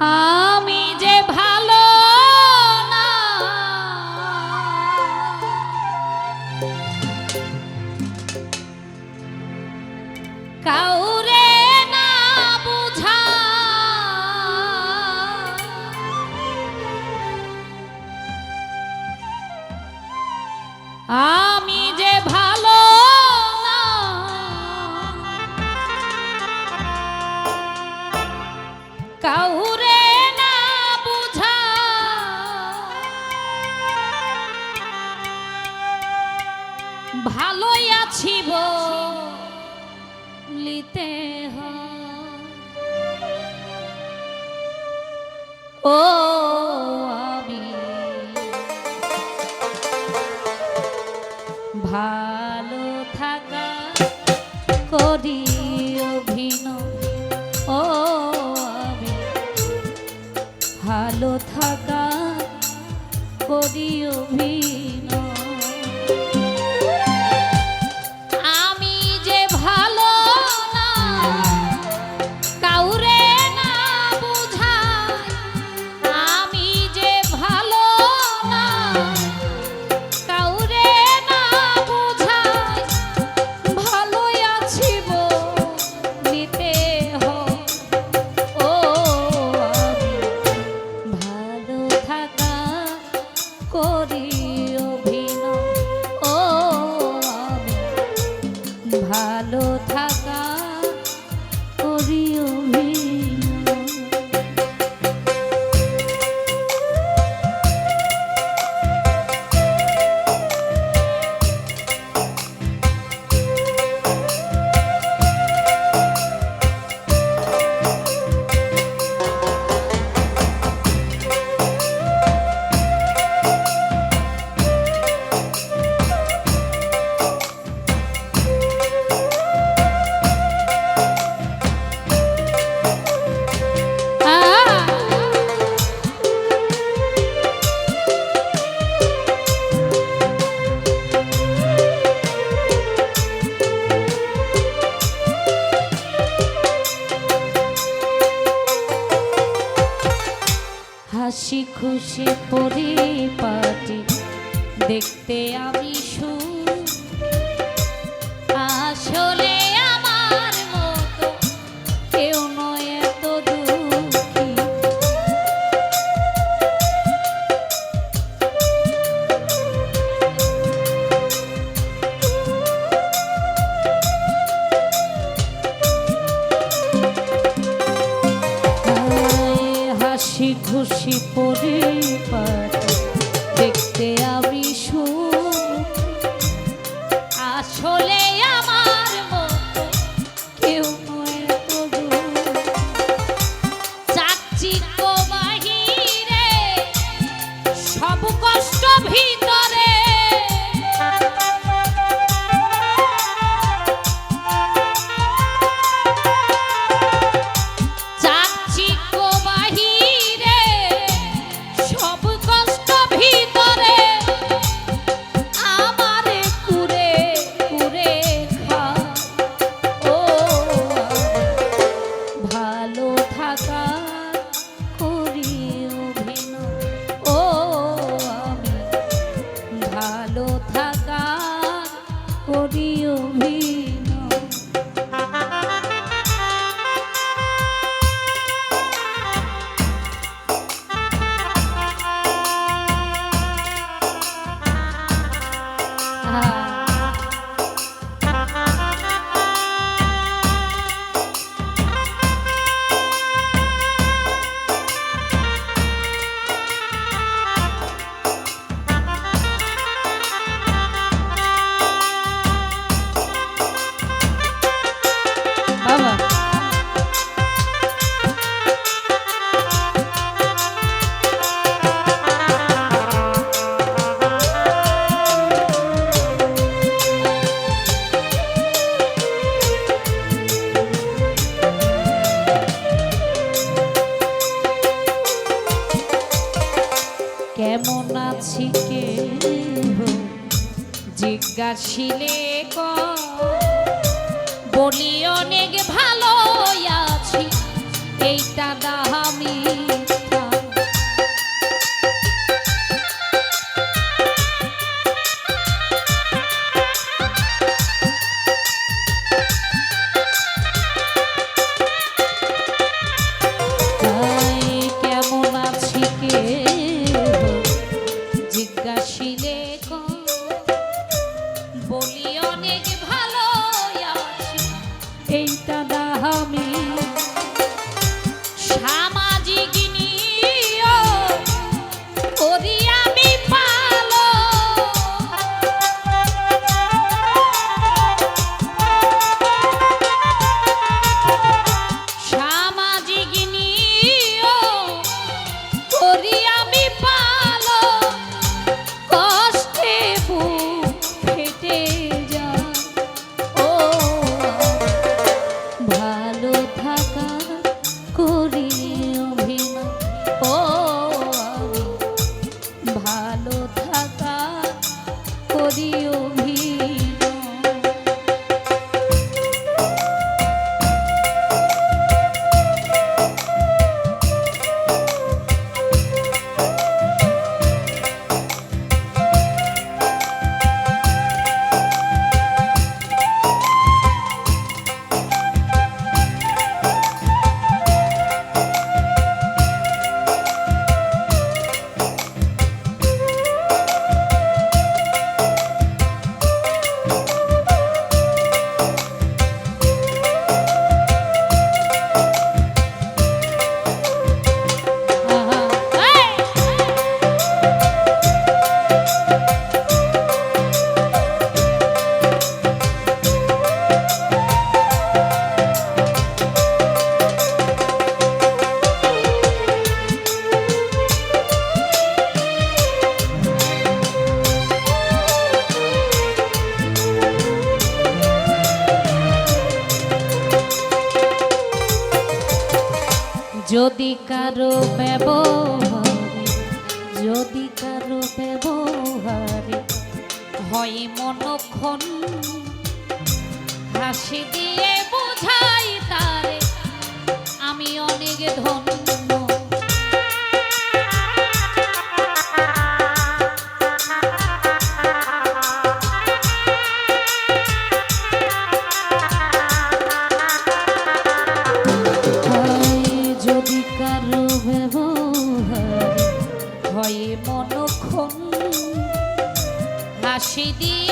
好。ও আমি ভালো থাকা করি অভিনয় ও ভালো থাকা করি পরে গাছিলে কর যদি কারও ব্যবহারে যদি কারও ব্যবহারে হয় মনক্ষণ হাসি দিয়ে 起的。